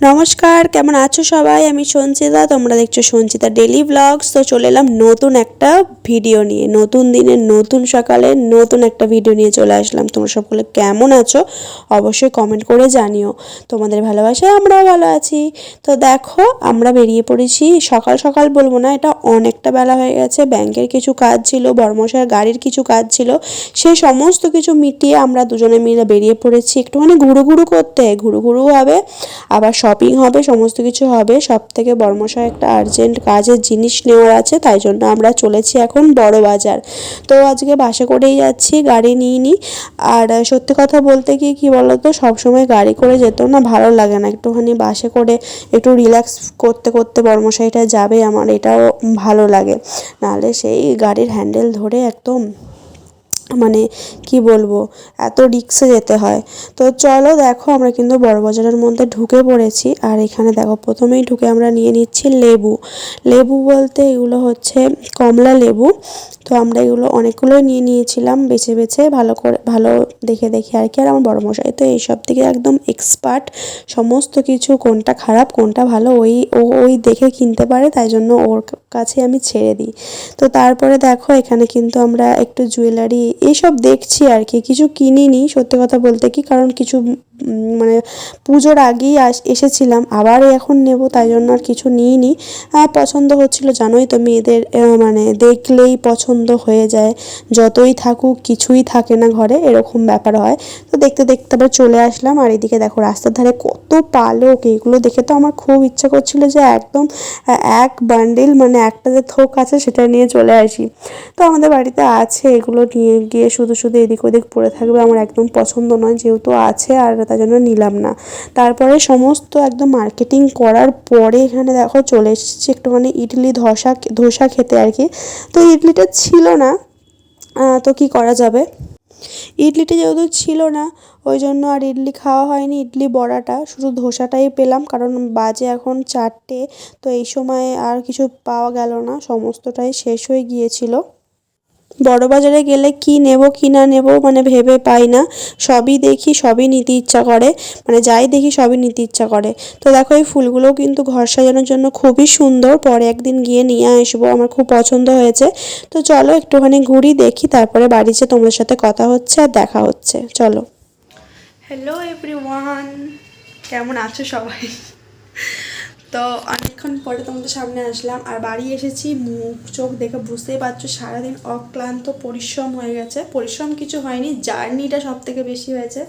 নমস্কার, কেমন আছো সবাই? আমি সঞ্চিতা, তোমরা দেখছ সঞ্চিতা ডেলি ব্লগস তো চলে এলাম নতুন একটা ভিডিও নিয়ে, নতুন দিনের নতুন সকালে নতুন একটা ভিডিও নিয়ে চলে আসলাম। তোমরা সকলে কেমন আছো? অবশ্যই কমেন্ট করে জানিও। তোমাদের ভালোবাসায় আমরাও ভালো আছি। তো দেখো, আমরা বেরিয়ে পড়েছি। সকাল সকাল বলব না, এটা অনেকটা বেলা হয়ে গেছে। ব্যাংকের কিছু কাজ ছিল বর্মশার গাড়ির কিছু কাজ ছিল। সেই সমস্ত কিছু মিটিয়ে আমরা দুজনে মিলে বেরিয়ে পড়েছি। একটুখানি ঘুরু ঘুরু করতে, ঘুরু ঘুরু হবে। আবার শপিং হবে, সমস্ত কিছু হবে। সব থেকে বর্মশায় একটা আর্জেন্ট কাজের জিনিস নেওয়ার আছে, তাই জন্য আমরা চলেছি এখন বড় বাজার তো আজকে বাসে করেই যাচ্ছি, গাড়ি নিয়ে নিই আর সত্যি কথা বলতে কি কী বলতো, সবসময় গাড়ি করে যেতেও না ভালো লাগে না। একটুখানি বাসে করে একটু রিল্যাক্স করতে করতে বর্মশাইটা যাবে আমার, এটাও ভালো লাগে। নাহলে সেই গাড়ির হ্যান্ডেল ধরে একদম মানে কি বলব, এত রিক্সে যেতে হয়। তো চলো দেখো আমরা কিন্তু বড়বাজারের মধ্যে ঢুকে পড়েছি। আর এখানে দেখো, প্রথমেই ঢুকে আমরা নিয়ে নিচ্ছি লেবু। লেবু বলতে এগুলো হচ্ছে কমলা লেবু। তো আমরা এগুলো অনেকগুলোই নিয়ে নিয়েছিলাম, বেছে বেছে ভালো করে, ভালো দেখে দেখে আর কি। আর আমার বড় মশাই তো এইসব থেকে একদম এক্সপার্ট সমস্ত কিছু কোনটা খারাপ, কোনটা ভালো, ওই, ও, ওই দেখে কিনতে পারে, তাই জন্য ওর কাছে আমি ছেড়ে দিই। তো তারপরে দেখো, এখানে কিন্তু আমরা একটু জুয়েলারি এইসব দেখছি আর কি। কিছু কিনিনি, সত্যি কথা বলতে কি? কারণ কিছু মানে পুজোর আগেই এসেছিলাম আবার এখন নেব, তাই জন্য আর কিছু নিইনি। পছন্দ হচ্ছিল, জানোই তো মেয়েদের মানে দেখলেই পছন্দ হয়ে যায়। যতই থাকুক, কিছুই থাকে না ঘরে, এরকম ব্যাপার হয়। তো দেখতে দেখতে আবার চলে আসলাম, আর এদিকে দেখো রাস্তার ধারে কত পালক এইগুলো দেখে তো আমার খুব ইচ্ছা করছিল যে একদম এক বান্ডিল মানে একটা যে থোক আছে, সেটা নিয়ে চলে আসি। তো আমাদের বাড়িতে আছে, এগুলো নিয়ে গিয়ে শুধু শুধু এদিক ওদিক পড়ে থাকবে, আমার একদম পছন্দ নয়, যেহেতু আছে, আর তাই জন্য নিলাম না। তারপরে সমস্ত একদম মার্কেটিং করার পরে এখানে দেখো চলে এসেছি একটুখানি ইডলি ধোসা ধোসা খেতে আর কি। তো ইডলিটা ছিল না তো কি করা যাবে? ইডলিটা যেহেতু ছিল না, ওই জন্য আর ইডলি খাওয়া হয়নি, ইডলি বড়াটা, শুধু ধোসাটাই পেলাম, কারণ বাজে এখন চারটে, তো এই সময় আর কিছু পাওয়া গেল না, সমস্তটাই শেষ হয়ে গিয়েছিল। বড় বাজারে গেলে কি নেব, কি না নেব মানে ভেবে পাই না। সবই দেখি, সবই নিতে ইচ্ছা করে। মানে যাই দেখি, সবই নিতে ইচ্ছা করে। তো দেখো, এই ফুলগুলোও কিন্তু ঘর সাজানোর জন্য খুবই সুন্দর। পরে একদিন গিয়ে নিয়ে আসব, আমার খুব পছন্দ হয়েছে। তো চলো, একটুখানি ঘুরি, দেখি, তারপরে বাড়িতে তোমাদের সাথে কথা হচ্ছে আর দেখা হচ্ছে। চলো। হ্যালো এভরিওয়ান কেমন আছো সবাই? তো অনেকক্ষণ পরে তোমাদের সামনে আসলাম, আর বাড়ি এসেছি, মুখ চোখ দেখে বুঝতেই পারছ সারাদিন অক্লান্ত পরিশ্রম হয়ে গেছে। পরিশ্রম কিছু হয়নি, জার্নিটা সব থেকে বেশি হয়েছে,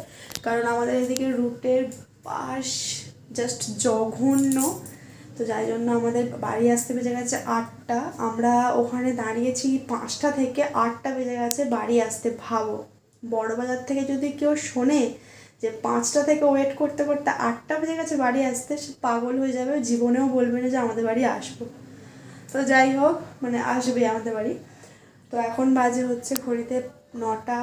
কারণ আমাদের এদিকে রুটের পাশ জাস্ট জঘন্য। তো যাই জন্য আমাদের বাড়ি আসতে বেজে গেছে আটটা, আমরা ওখানে দাঁড়িয়েছি পাঁচটা থেকে আটটা বেজে গেছে বাড়ি আসতে, ভাবো। বড়বাজার থেকে যদি কেউ শোনে যে পাঁচটা থেকে ওয়েট করতে করতে আটটা বেজে গেছে বাড়ি আসতে, সে পাগল হয়ে যাবে, জীবনেও বলবে না যে আমাদের বাড়ি আসব। তো যাই হোক মানে আসবে আমাদের বাড়ি। তো এখন বাজে হচ্ছে ঘড়িতে নটা,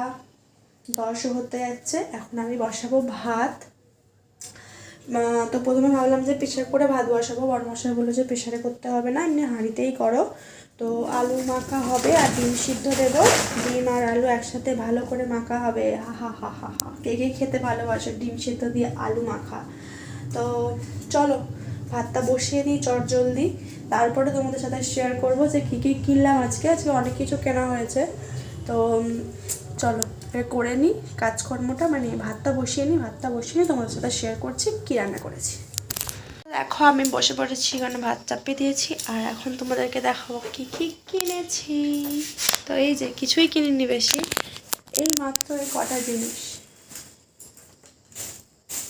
দশ হতে যাচ্ছে, এখন আমি বসাবো ভাত। তো প্রথমে ভাবলাম যে প্রেশার করে ভাত বসাবো বড় মশাই বলল যে প্রেশারে করতে হবে না, এমনি হাঁড়িতেই করো। তো আলু মাখা হবে আর ডিম সিদ্ধ দেবো। ডিম আর আলু একসাথে ভালো করে মাখা হবে। হা হা হা হা হা। কে কে খেতে ভালোবাসো, ডিম সিদ্ধ দিয়ে আলু মাখা। তো চলো, ভাতটা বসিয়ে দিই চট জলদি। তারপরে তোমাদের সাথে শেয়ার করব যে কী কী কিনলাম আজকে। আজকে অনেক কিছু কেনা হয়েছে। তো চলো করে নিই। কাজকর্মটা মানে ভাতটা বসিয়ে নিই, ভাতটা বসিয়ে তোমাদের সাথে শেয়ার করছি, কী রান্না করেছি। দেখো, আমি বসে পড়েছি, এখানে ভাত চাপিয়ে দিয়েছি, আর এখন তোমাদেরকে দেখাবো কি কি কিনেছি। তো এই যে, কিছুই কিনিনি বেশি। এই মাত্র এই কটা জিনিস।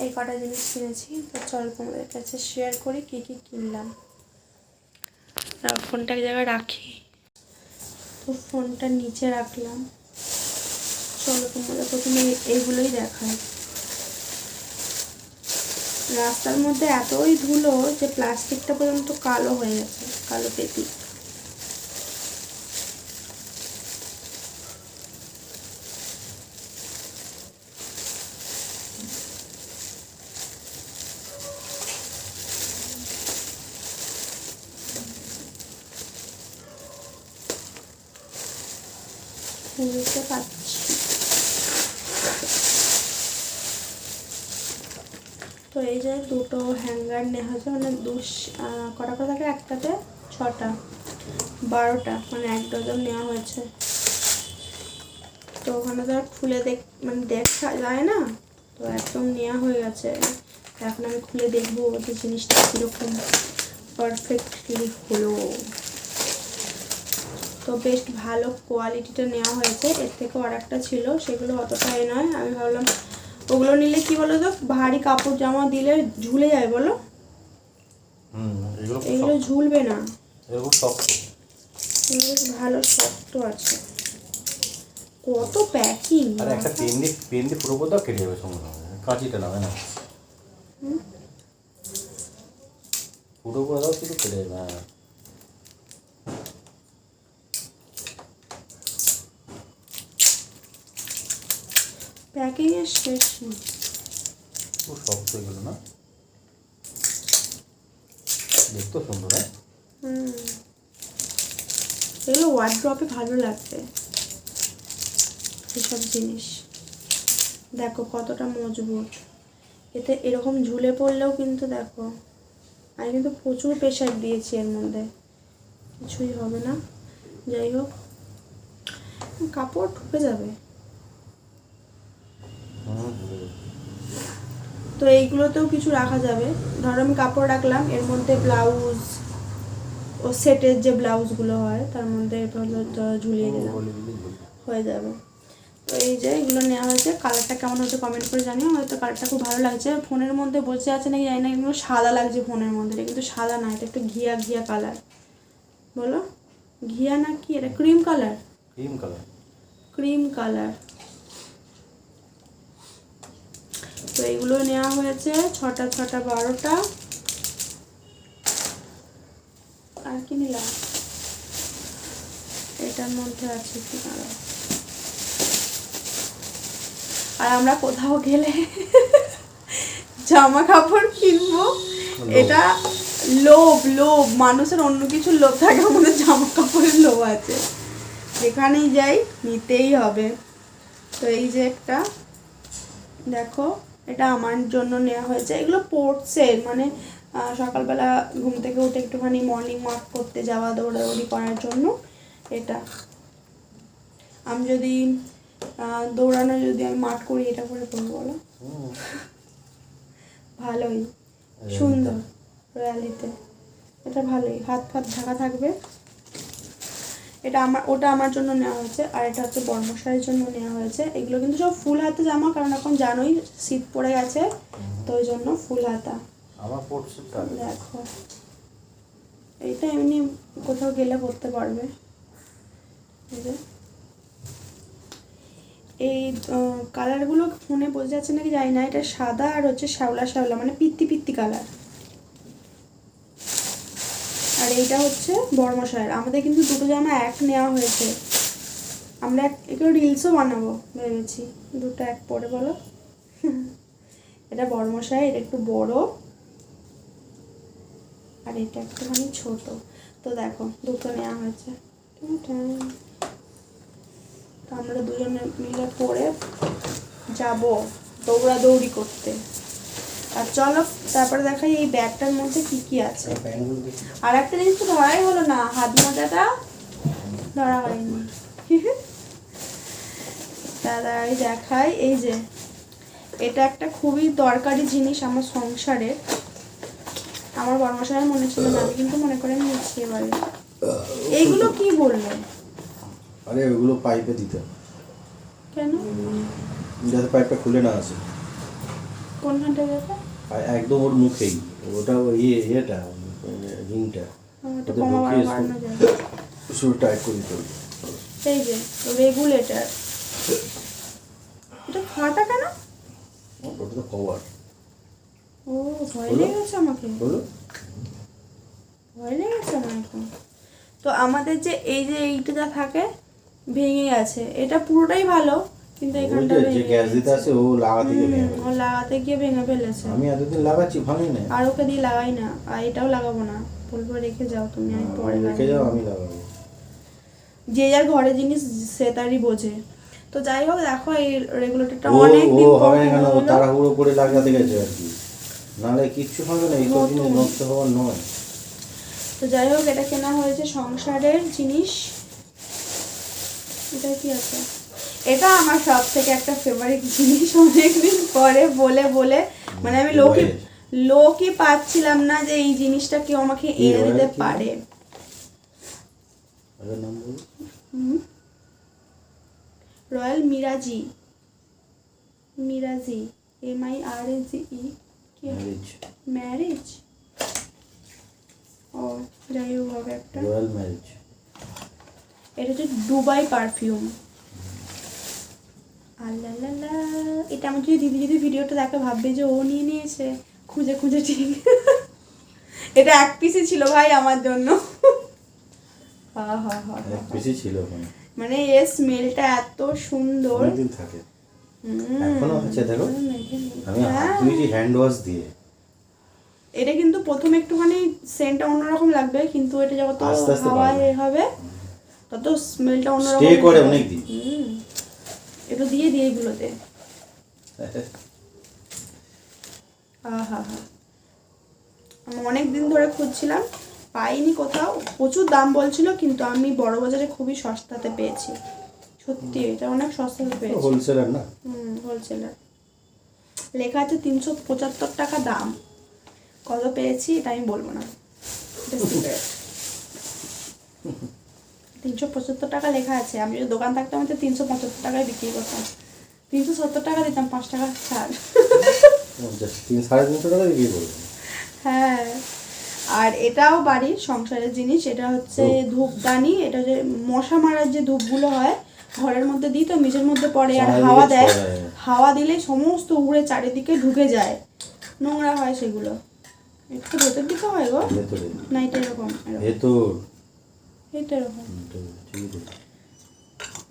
এই কটা জিনিস কিনেছি। তো চলো তোমাদের কাছে শেয়ার করি কি কি কিনলাম। ফোনটা এক জায়গায় রাখি। তো ফোনটা নিচে রাখলাম। চলো তোমাদের প্রথমে এইগুলোই দেখাই। রাস্তার মধ্যে এতই ধুলো যে প্লাস্টিকটা পর্যন্ত কালো হয়ে গেছে কালো পেতি বুঝতে পারছি তো তো এই যে দুটো হ্যাঙ্গার নেওয়া হয়েছে মানে দুশ কটা করে থাকে? একটাতে ছটা, বারোটা মানে এক ডজন নেওয়া হয়েছে। তো ওখানে তো খুলে দেখ মানে দেখা যায় না, তো একদম নেওয়া হয়ে গেছে। এখন আমি খুলে দেখব যে জিনিসটা কীরকম। পারফেক্টলি হলো। তো বেশ ভালো কোয়ালিটিটা নেওয়া হয়েছে। এর থেকেও আর একটা ছিল, সেগুলো অতটা এ নয়। আমি ভাবলাম, ওগুলো নিলে কি বলো তো ভারী কাপড় জামা দিলে ঝুলে যায়, বলো। এগুলো ঝুলবে না। এগুলো শক্ত এগুলো ভালো শক্ত আছে। কত প্যাকিং আর একটা পেন দিয়ে পেন দিয়ে পুরো কোথাও কেটে যাবে সঙ্গে কাঁচিটা নামে না? পুরো কোথাও শুধু কেটে যাবে হ্যাঁ। প্যাকিং এর শেষ খুব শক্ত এগুলো না? দেখতেও সুন্দর হ্যাঁ? এগুলো ওয়ার্ড্রপে ভালো লাগবে এসব জিনিস। দেখো কতটা মজবুত। এতে এরকম ঝুলে পড়লেও কিন্তু দেখো, আমি কিন্তু প্রচুর প্রেশার দিয়েছি এর মধ্যে। কিছুই হবে না। যাই হোক, কাপড় ঢুকে যাবে হুম বুঝে গেছি। তো এইগুলোতেও কিছু রাখা যাবে। ধরো আমি কাপড় রাখলাম এর মধ্যে ব্লাউজ ও সেটের যে ব্লাউজগুলো হয় তার মধ্যে ঝুলিয়ে দিলাম। হয়ে যাবে। তো এই যে এগুলো নেওয়া হয়েছে। কালারটা কেমন হচ্ছে কমেন্ট করে জানিও। হয়তো কালারটা খুব ভালো লাগছে। ফোনের মধ্যে বসে আছে নাকি জানি না এগুলো সাদা লাগছে ফোনের মধ্যে। এটা কিন্তু সাদা না এটা একটু ঘিয়া ঘিয়া কালার বলো। ঘিয়া না কি? এটা cream colour cream colour cream colour তো এগুলো নেওয়া হয়েছে ছটা ছটা বারোটা। আর কি নিলাম? এটার মধ্যে আছে কি? আর আমরা কোথাও গেলে জামা কাপড় কিনবো এটা লোভ লোভ। মানুষের অন্য কিছু লোভ থাকে আমাদের জামা কাপড়ের লোভ আছে। যেখানেই যাই নিতেই হবে। তো এই যে একটা দেখো। এটা আমার জন্য নেওয়া হয়েছে। এগুলো পড়ছে মানে সকালবেলা ঘুম থেকে উঠে একটুখানি মর্নিং ওয়াক করতে যাওয়া দৌড়াদৌড়ি করার জন্য এটা। আমি যদি দৌড়ানো যদি আমি মাঠ করি এটা করে করব বলো? ভালোই। সুন্দর। রয়্যালিতে এটা ভালোই। হাত ফাত ঢাকা থাকবে। এটা আমার ওটা আমার জন্য নেওয়া হয়েছে আর এটা হচ্ছে বর্মশাইয়ের জন্য নেওয়া হয়েছে। এগুলো কিন্তু সব ফুল হাতে জামা কারণ এখন জানোই শীত পড়ে গেছে তো ওই জন্য ফুল হাতা। দেখো এইটা এমনি কোথাও গেলে পরতে পারবে। এই এই কালারগুলো ফোনে বোঝা যাচ্ছে নাকি জানি না এটা সাদা আর হচ্ছে শ্যাওলা শ্যাওলা মানে পিত্তি পিত্তি কালার আর এইটা হচ্ছে বর্মশায়ের আমাদের কিন্তু দুটো জামা এক নেওয়া হয়েছে। আমরা এক একটু রিলসও বানাবো, ভেবেছি। দুটো এক পরে বলো। এটা বর্মশাই, এটা একটু বড়। আর এটা একটুখানি ছোট। তো দেখো, দুটো নেওয়া হয়েছে। আমরা দুজনে মিলে পরে যাব দৌড়াদৌড়ি করতে। আর চলো তারপরে দেখাই এই ব্যাগটার মধ্যে কি কি আছে। আর একটা জিনিস তো ধরাই হলো না হাত মোজাটা ধরা হয়নি। দাদাই দেখাই এই যে এটা একটা খুবই দরকারি জিনিস আমার সংসারে। আমার বর্মশায়ের মনে ছিল না আমি কিন্তু মনে করে নিচ্ছি এবারে। এইগুলো কি বলল? আরে ওগুলো পাইপে দিতে কেন? যাতে পাইপটা খুলে না আসে। কোনখানটা আর একদম ওর মুখেই। ওটা ইয়ে ইয়েটা রিংটা। ঢুকিয়ে শুরু টাইট করে দিতে হবে। এই যে রেগুলেটর। এটা ফাটা কেন? ওটা তো কভার। ও ভয় আমাকে। বলো ভয় তো আমাদের যে এই যে এইটা থাকে ভেঙে গেছে। এটা পুরোটাই ভালো। কিন্তু এখানটা যে- গ্যাস দিতে। ও লাগাতে গিয়ে ভেঙে ও ফেলেছে। লাগাতে গিয়ে ভেঙে ফেলেছে। আমি এতদিন লাগাচ্ছি না আর ওকে দিয়ে লাগাই না আর এটাও লাগাবো না। বলব রেখে যাও তুমি আমি পরে রেখে যাও আমি লাগাবো। যে যার ঘরে জিনিস সে তারই বোঝে। তো যাই হোক দেখো এই রেগুলেটরটা অনেক দিন হবে না ও তাড়াহুড়ো করে লাগাতে গেছে আর কি। নাহলে কিচ্ছু হবে না এইসব জিনিস নষ্ট হওয়ার নয়। তো যাই হোক এটা কেনা হয়েছে সংসারের জিনিস। এটা কি আছে? এটা আমার সব থেকে একটা ফেভারিট জিনিস অনেকদিন পরে বলে বলে। মানে আমি লোকই Royal। লোকই পাচ্ছিলাম না যে এই জিনিসটা কেউ আমাকে এনে দিতে পারে। Royal Mirage. Mirage. M I R A G E. Marriage ও যাই হোক একটা। রয়্যাল ম্যারেজ এটা হচ্ছে দুবাই পারফিউম আল্লাহ এটা আমার যদি দিদি যদি ভিডিওটা দেখে ভাববে যে ও নিয়ে নিয়েছে খুঁজে খুঁজে ঠিক। এটা এক পিসই ছিল ভাই আমার জন্য। হা হা হা হা। অনেক ছিল মানে এর স্মেলটা এত সুন্দর। অনেকদিন থাকে। এখনও আছে দেখো। আমি হাত হ্যাঁ। হ্যান্ড ওয়াশ দিয়ে। এটা কিন্তু প্রথমে একটুখানি সেন্টটা অন্যরকম লাগবে কিন্তু এটা যত আস্তে আস্তে হাওয়া এ হবে তত স্মেলটা অন্যরকম Stay করে হবে। অনেকদিন। একটু দিয়ে দিয়ে এগুলোতে। আহা। হা আমি অনেক দিন ধরে খুঁজছিলাম পাইনি কোথাও। প্রচুর দাম বলছিল কিন্তু আমি বড় বাজারে খুবই সস্তাতে পেয়েছি। সত্যি এটা অনেক সস্তাতে পেয়েছি। হোলসেলার না? হুম হোলসেলার লেখা আছে তিনশো পঁচাত্তর টাকা দাম। কত পেয়েছি এটা আমি বলব না। তিনশো পঁচাত্তর টাকা লেখা আছে। আমি যদি দোকান থাকতাম তো তিনশো পঁচাত্তর টাকায় বিক্রি করতাম। তিনশো সত্তর টাকা দিতাম পাঁচ টাকা ছাড়। সাড়ে তিনশো টাকা বিক্রি করবে। হ্যাঁ। আর এটাও বাড়ির সংসারের জিনিস এটা হচ্ছে ধূপদানি এটা যে মশা মারার যে ধূপগুলো হয় ঘরের মধ্যে দিই তো মেঝের মধ্যে পড়ে আর হাওয়া দেয়। হাওয়া দিলে সমস্ত উড়ে চারিদিকে ঢুকে যায়। নোংরা হয় সেগুলো। একটু ভেতর দিকে হয় গো। না এটা এরকম এরকম। ভেতর। এটা এরকম। ভেতর, ঠিকই তো।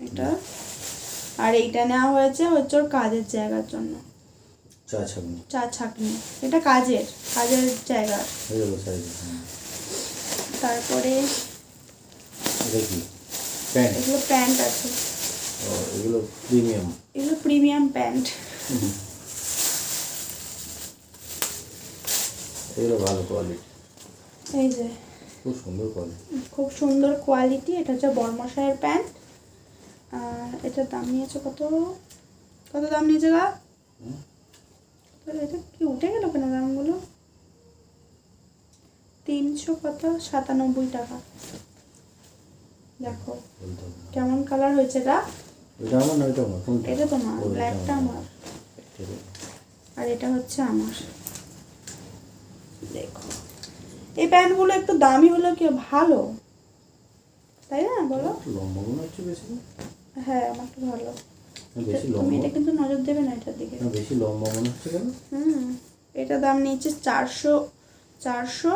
এটা। আর এইটা নেওয়া হয়েছে হচ্ছে ওর কাজের জায়গার জন্য। চা ছাগনি চা ছাকনি। এটা কাজের কাজের জায়গা। তারপরে এগুলো প্যান্ট আছে। এগুলো প্রিমিয়াম। এগুলো প্রিমিয়াম প্যান্ট। এগুলো ভালো কোয়ালিটি। এই যে। খুব সুন্দর কোয়ালিটি খুব সুন্দর কোয়ালিটি এটা হচ্ছে বর্মশায়ের প্যান্ট এটার দাম নিয়েছে কত? কত দাম নিয়েছে গা? এটা কি উঠে গেল কেন দামগুলো? তিনশো কত? সাতানব্বই টাকা। দেখো। কেমন কালার হয়েছে এটা ওইটা আমার না ওইটা আমার? এটা তোমার ব্ল্যাকটা আমার। আর এটা হচ্ছে আমার। দেখো। এই প্যান্টগুলো একটু দামি হলেও কি ভালো? তাই না বলো? লম্বা হচ্ছে বেশি হ্যাঁ আমার তো ভালো। না, বেশি তুমি এটা কিন্তু নজর দেবে না এটার দিকে। না বেশি লম্বা মনে হচ্ছে কেন? হুম এটা দাম নিচ্ছে চারশো চারশো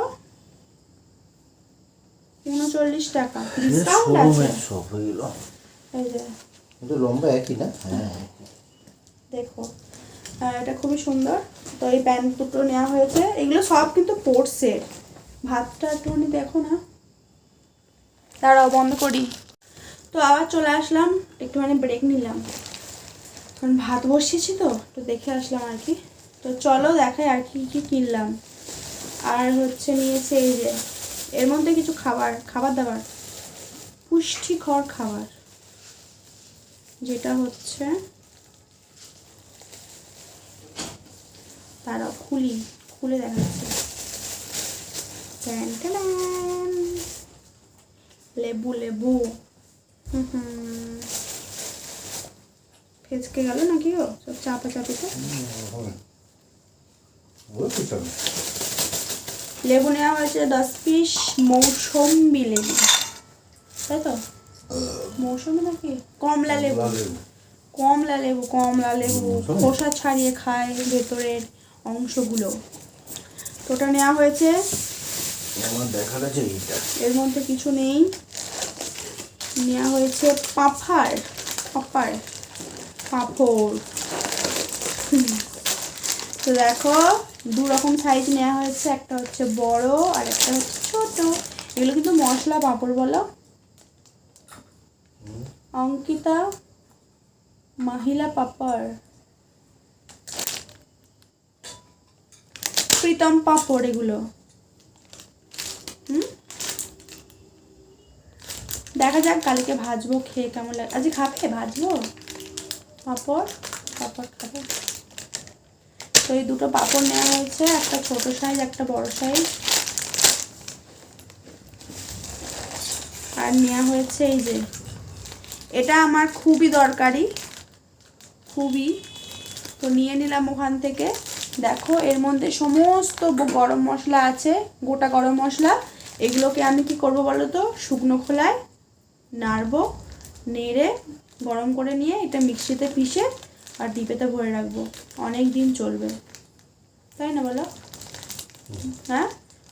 উনচল্লিশ টাকা। ডিসকাউন্ট আছে? সব হয়ে এই যে। কিন্তু লম্বা একই না? হ্যাঁ দেখো। এটা খুবই সুন্দর। তো এই প্যান্ট দুটো নেওয়া হয়েছে। এগুলো সব কিন্তু পোর্টসের ভাতটা একটুখানি দেখো না। দাঁড়াও, বন্ধ করি। তো আবার চলে আসলাম, একটুখানি ব্রেক নিলাম। কারণ ভাত বসিয়েছি তো তো দেখে আসলাম আর কি। তো চলো দেখাই আর কি কি কিনলাম। আর হচ্ছে নিয়েছে এই যে, এর মধ্যে কিছু খাবার খাবার দাবার। পুষ্টিকর খাবার। যেটা হচ্ছে তারা খুলি, খুলে দেখাচ্ছি। Tan tan. লেবু লেবু হুম হুম ফেচকে গেল নাকি গো সব চাপা চাপিতে লেবু নেওয়া হয়েছে দশ পিস মৌসম্বি লেবু তাই তো মৌসম্বি নাকি কমলা লেবু কমলা লেবু কমলা লেবু? খোসা ছাড়িয়ে খায় ভেতরের অংশগুলো তো ওটা নেওয়া হয়েছে আমার দেখা গেছে এইটা। এর মধ্যে কিছু নেই। নেওয়া হয়েছে পাঁপড় পাঁপড় পাঁপড়। তো দেখো দু রকম সাইজ নেওয়া হয়েছে একটা হচ্ছে বড় আর একটা হচ্ছে ছোট। এগুলো কিন্তু মশলা পাঁপড় বলো। অঙ্কিতা মহিলা পাপড়। প্রীতম পাপড় এগুলো। হুম? দেখা যাক কালকে ভাজবো, খেয়ে কেমন লাগে। আজকে খাবে? ভাজবো? পাপড়? পাপড় খাবে। তো এই দুটো পাপড় নেওয়া হয়েছে, একটা ছোট সাইজ একটা বড় সাইজ আর নেওয়া হয়েছে এই যে, এটা আমার খুবই দরকারি, খুবই। তো নিয়ে নিলাম ওখান থেকে। দেখো, এর মধ্যে সমস্ত গরম মশলা আছে, গোটা গরম মশলা। এগুলোকে আমি কি করব বলো তো? শুকনো খোলায় নাড়বো, নেড়ে গরম করে নিয়ে এটা মিক্সিতে পিষে আর ডিপেতে ভরে রাখব। অনেক দিন চলবে। তাই না বলো? হ্যাঁ?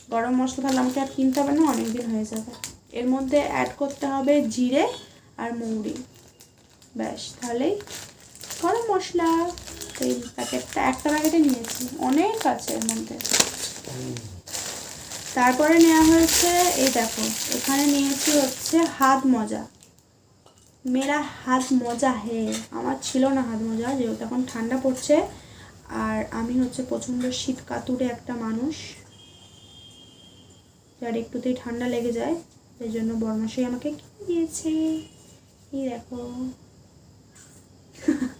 গরম মশলা তাহলে আমাকে আর কিনতে হবে না, অনেক দিন হয়ে যাবে। এর মধ্যে অ্যাড করতে হবে জিরে আর মৌরি। ব্যাস, তাহলেই গরম মশলা। এই প্যাকেটটা একটা প্যাকেটে নিয়েছি। অনেক আছে এর মধ্যে। তারপরে নেওয়া হয়েছে এই দেখো এখানে নিয়েছি হচ্ছে হাত মজা। মেরা হাত মজা হে আমার ছিল না হাত মজা যেহেতু এখন ঠান্ডা পড়ছে। আর আমি হচ্ছে প্রচণ্ড শীত কাতুরে একটা মানুষ যার একটুতেই ঠান্ডা লেগে যায় সেই জন্য বর্মাশাই আমাকে কি দিয়েছে? এই দেখো।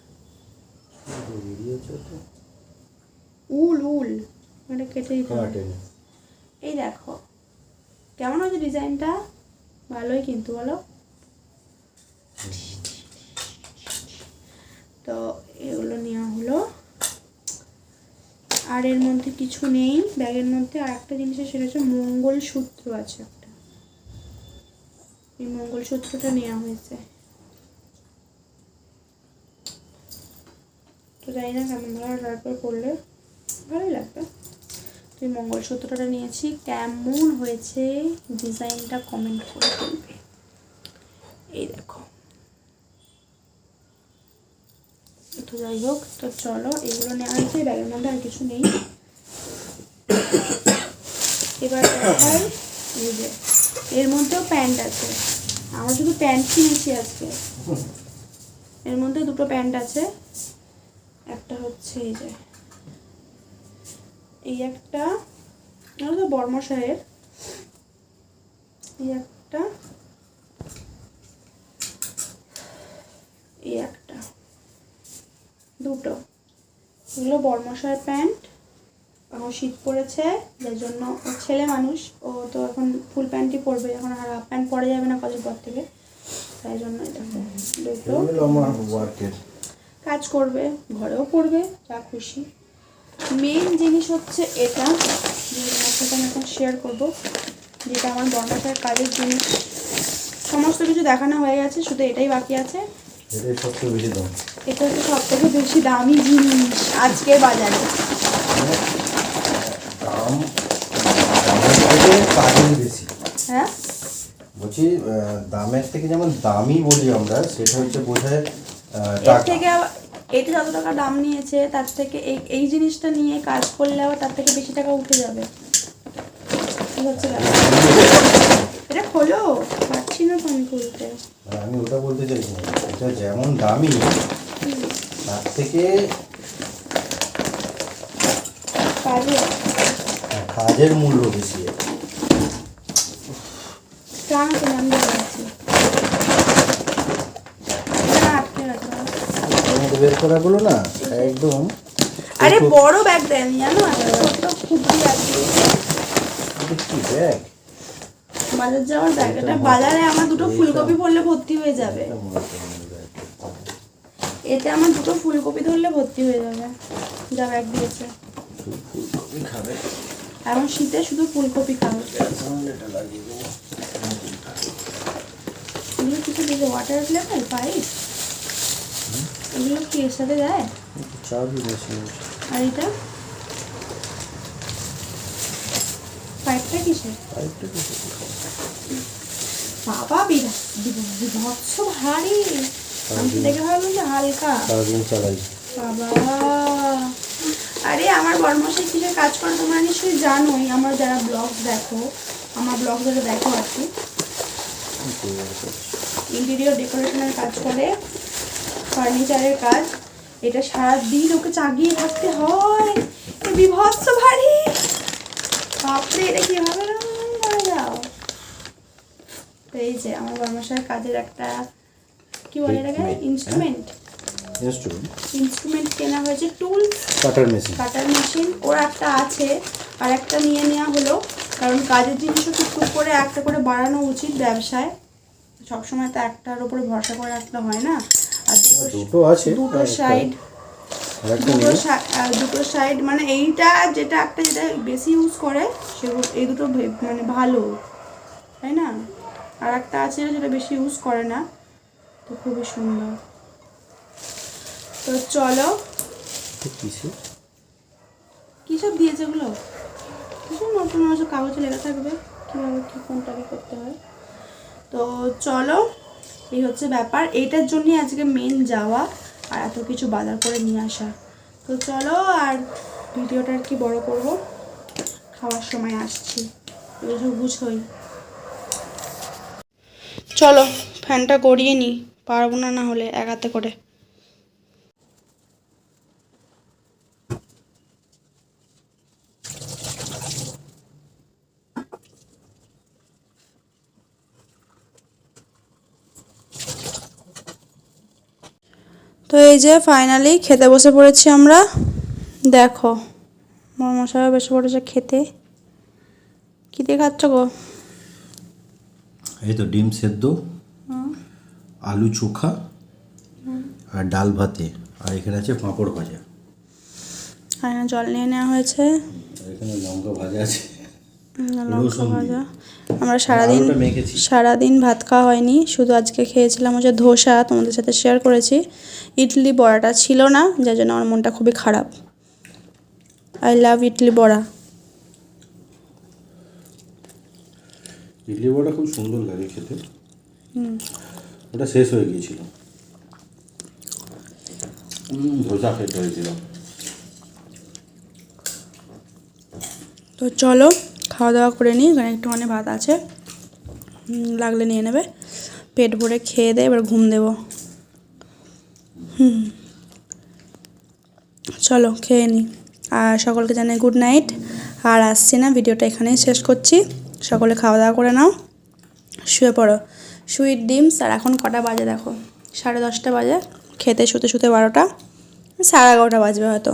উল উল মানে কেটে দিতে এই দেখো। কেমন হয়েছে ডিজাইনটা? ভালোই কিন্তু, বলো। তো এগুলো নেওয়া হলো। আর এর মধ্যে কিছু নেই। ব্যাগের মধ্যে আর একটা জিনিস সেটা হচ্ছে মঙ্গলসূত্র আছে একটা। এই মঙ্গলসূত্রটা নেওয়া হয়েছে। তো জানি না কেমন ভালো তারপর করলে ভালোই লাগবে। তো মঙ্গলসূত্রটা নিয়েছি। কেমন হয়েছে? ডিজাইনটা কমেন্ট করে বলবে। এই দেখো। তো যাই হোক, তো চলো, এগুলো নেওয়া হয়েছে। ব্যাগের মধ্যে আর কিছু নেই। এবার দেখাই এই যে, এর মধ্যেও প্যান্ট আছে। আমরা শুধু প্যান্ট কিনেছি আজকে। এর মধ্যে দুটো প্যান্ট আছে। একটা হচ্ছে এই যে এই একটা তো বর্মশায়ের এই একটা এই একটা দুটো। এগুলো বর্মশায়ের প্যান্ট। এখন শীত পড়েছে যার জন্য ও ছেলে মানুষ। ও তো এখন ফুল প্যান্টই পরবে এখন আর হাফ প্যান্ট পরা যাবে না কদিন পর থেকে। তাই জন্য এটা দুটো। কাজ করবে ঘরেও করবে যা খুশি। মেন জিনিস হচ্ছে এটা সাথে আমি এখন শেয়ার করব যেটা আমার বর্ণাটার কাজের জিনিস সমস্ত কিছু দেখানো হয়ে গেছে শুধু এটাই বাকি আছে। এটা হচ্ছে সব থেকে বেশি দামি জিনিস আজকের বাজারে। মানে হ্যাঁ? বলছি দামের থেকে যেমন দামি বলি আমরা সেটা হচ্ছে বোঝায় থেকে এটা যত টাকা দাম নিয়েছে তার থেকে এই এই জিনিসটা নিয়ে কাজ করলে আবার তার থেকে বেশি টাকা উঠে যাবে। হচ্ছে এটা খোলো পারছি না তো আমি খুলতে আমি ওটা বলতে চাইছি এটা যেমন দামি তার থেকে কাজে। কাজের মূল্য বেশি। তুমি আমি বলে আছি এটা আটকে গেছে এর মধ্যে বের করাগুলো না একদম আরে বড় ব্যাগ দেয়নি জানো? খুবই আছে কি ব্যাগ বাজার যাওয়ার ব্যাগ এটা বাজারে আমার দুটো ফুলকপি পড়লে ভর্তি হয়ে যাবে। এতে আমার দুটো ফুলকপি ধরলে ভর্তি হয়ে যাবে। যা ব্যাগ দিয়েছে। ফুলকপি খাবে? এখন শীতে শুধু ফুলকপি খাবে। এটা লাগিয়ে দেবো। কিছু ওয়াটার লেভেল পাইপ এগুলো কি এর সাথে দেয় চাবি বেশি আর এটা? পাইপটা কিসের? আরেকটা কিছু বাবা বিভৎস ভারী। আমি দেখে ভাবলাম যে হালকা। সারাদিন চালাই। বাবা। আরে আমার বর্মশাই কিসের কাজ করে তোমরা নিশ্চয়ই জানোই। আমার যারা ব্লগ দেখো আমার ব্লগ যারা দেখো আর কি। ইন্টেরিয়র ডেকোরেশনের কাজ করে। ফার্নিচারের কাজ। এটা সারা দিন ওকে চাগিয়ে থাকতে হয়। বিভৎস ভারী। বাপরে এটা কীভাবে যাও তো এই যে আমার বর্মশার কাজের একটা কি বলে এটাকে? ইনস্ট্রুমেন্ট ইনস্ট্রুমেন্ট ইনস্ট্রুমেন্ট কেনা হয়েছে tools cutter machine cutter machine ওর একটা আছে আর একটা নিয়ে নেওয়া হলো। কারণ কাজের জিনিসও টুকটুক করে একটা করে বাড়ানো উচিত ব্যবসায়। সবসময় তো একটার উপরে ভরসা করে রাখলে হয় না। দুটো আছে দুটো সাইড দুটো সাইড মানে এইটা যেটা একটা যেটা বেশি ইউজ করে সেগুলো এই দুটো মানে ভালো তাই না? আর একটা আছে যেটা বেশি ইউজ করে না তো খুবই সুন্দর। তো চলো। কী সব দিয়েছে এগুলো? কিছু নতুন নতুন কাগজে লেখা থাকবে কীভাবে কী কোনটা কী করতে হয়। তো চলো। এই হচ্ছে ব্যাপার। এইটার জন্যই আজকে মেন যাওয়া আর এত কিছু বাজার করে নিয়ে আসা। তো চলো আর ভিডিওটা আর কি বড় করব। খাওয়ার সময় আসছি। বুঝোই। চলো ফ্যানটা করিয়ে নি। পারব না না হলে একাতে করে। তো এই যে ফাইনালি খেতে বসে পড়েছি আমরা। দেখো আমার মশাই বসে পড়েছে খেতে। কী দিয়ে খাচ্ছ গো? এই তো ডিম সেদ্ধ আলু চোখা আর ডাল ভাতে। আর এখানে আছে পাঁপড় ভাজা। আর এখানে জল নিয়ে নেওয়া হয়েছে। এখানে লঙ্কা ভাজা আছে। লঙ্কা ভাজা। আমরা সারাদিন সারাদিন ভাত খাওয়া হয়নি শুধু আজকে খেয়েছিলাম হচ্ছে ধোসা তোমাদের সাথে শেয়ার করেছি। ইডলি বড়াটা ছিল না যার জন্য আমার মনটা খুবই খারাপ। আই লাভ ইডলি বড়া। ইডলি বড়া খুব সুন্দর লাগে খেতে। ওটা শেষ হয়ে গিয়েছিল। ধোসা খেতে হয়েছিল। তো চলো খাওয়া দাওয়া করে নিই, এখানে একটুখানি ভাত আছে। লাগলে নিয়ে নেবে। পেট ভরে খেয়ে দে, এবার ঘুম দেবো। হুম। চলো, খেয়ে নিই আর সকলকে জানাই গুড নাইট আর আসছি না, ভিডিওটা এখানেই শেষ করছি। সকলে খাওয়া দাওয়া করে নাও। শুয়ে পড়ো। সুইট ডিমস আর এখন কটা বাজে দেখো? সাড়ে দশটা বাজে। খেতে শুতে শুতে বারোটা। সাড়ে এগারোটা বাজবে হয়তো।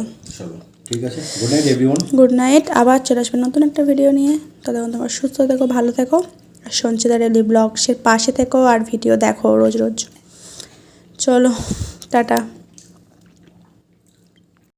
ঠিক আছে? Good night everyone good night আবার চলে আসবে নতুন একটা ভিডিও নিয়ে। ততক্ষণ তোমার সুস্থ থেকো, ভালো থেকো। আর সঞ্চিতা ডেলি ব্লগসের পাশে থেকো আর ভিডিও দেখো রোজ রোজ। চলো, টাটা।